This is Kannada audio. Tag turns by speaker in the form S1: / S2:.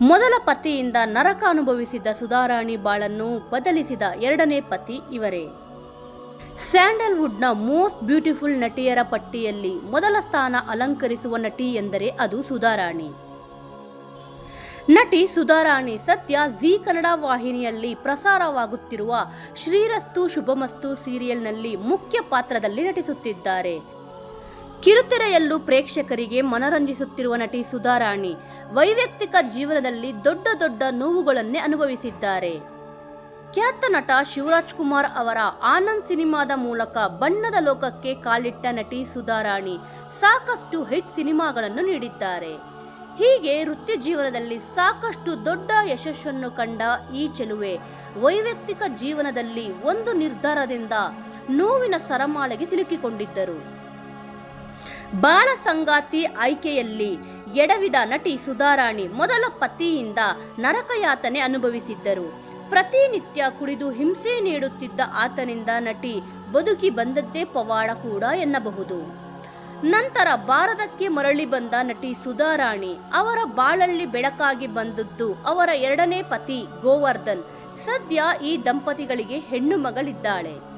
S1: ಮೊದಲ ಪತಿಯಿಂದ ನರಕ ಅನುಭವಿಸಿದ್ದ ಸುಧಾರಾಣಿ ಬಾಳನ್ನು ಬದಲಿಸಿದ ಎರಡನೇ ಪತಿ ಇವರೇ. ಸ್ಯಾಂಡಲ್ವುಡ್ನ ಮೋಸ್ಟ್ ಬ್ಯೂಟಿಫುಲ್ ನಟಿಯರ ಪಟ್ಟಿಯಲ್ಲಿ ಮೊದಲ ಸ್ಥಾನ ಅಲಂಕರಿಸುವ ನಟಿ ಎಂದರೆ ಅದು ಸುಧಾರಾಣಿ. ನಟಿ ಸುಧಾರಾಣಿ ಸದ್ಯ ಜೀ ಕನ್ನಡ ವಾಹಿನಿಯಲ್ಲಿ ಪ್ರಸಾರವಾಗುತ್ತಿರುವ ಶ್ರೀರಸ್ತು ಶುಭಮಸ್ತು ಸೀರಿಯಲ್ನಲ್ಲಿ ಮುಖ್ಯ ಪಾತ್ರದಲ್ಲಿ ನಟಿಸುತ್ತಿದ್ದಾರೆ. ಕಿರುತೆರೆಯಲ್ಲೂ ಪ್ರೇಕ್ಷಕರಿಗೆ ಮನರಂಜಿಸುತ್ತಿರುವ ನಟಿ ಸುಧಾರಾಣಿ ವೈಯಕ್ತಿಕ ಜೀವನದಲ್ಲಿ ದೊಡ್ಡ ದೊಡ್ಡ ನೋವುಗಳನ್ನೇ ಅನುಭವಿಸಿದ್ದಾರೆ. ಖ್ಯಾತ ನಟ ಶಿವರಾಜ್ ಕುಮಾರ್ ಅವರ ಆನಂದ್ ಸಿನಿಮಾದ ಮೂಲಕ ಬಣ್ಣದ ಲೋಕಕ್ಕೆ ಕಾಲಿಟ್ಟ ನಟಿ ಸುಧಾರಾಣಿ ಸಾಕಷ್ಟು ಹಿಟ್ ಸಿನಿಮಾಗಳನ್ನು ನೀಡಿದ್ದಾರೆ. ಹೀಗೆ ವೃತ್ತಿ ಜೀವನದಲ್ಲಿ ಸಾಕಷ್ಟು ದೊಡ್ಡ ಯಶಸ್ಸನ್ನು ಕಂಡ ಈ ಚೆಲುವೆ ವೈಯಕ್ತಿಕ ಜೀವನದಲ್ಲಿ ಒಂದು ನಿರ್ಧಾರದಿಂದ ನೋವಿನ ಸರಮಾಳೆಗೆ ಸಿಲುಕಿಕೊಂಡಿದ್ದರು. ಬಾಳ ಸಂಗಾತಿ ಆಯ್ಕೆಯಲ್ಲಿ ಎಡವಿದ ನಟಿ ಸುಧಾರಾಣಿ ಮೊದಲ ಪತಿಯಿಂದ ನರಕಯಾತನೆ ಅನುಭವಿಸಿದ್ದರು. ಪ್ರತಿನಿತ್ಯ ಕುಡಿದು ಹಿಂಸೆ ನೀಡುತ್ತಿದ್ದ ಆತನಿಂದ ನಟಿ ಬದುಕಿ ಬಂದದ್ದೇ ಪವಾಡ ಕೂಡ ಎನ್ನಬಹುದು. ನಂತರ ಭಾರತಕ್ಕೆ ಮರಳಿ ಬಂದ ನಟಿ ಸುಧಾರಾಣಿ ಅವರ ಬಾಳಲ್ಲಿ ಬೆಳಕಾಗಿ ಬಂದದ್ದು ಅವರ ಎರಡನೇ ಪತಿ ಗೋವರ್ಧನ್. ಸದ್ಯ ಈ ದಂಪತಿಗಳಿಗೆ ಹೆಣ್ಣು ಮಗಳಿದ್ದಾಳೆ.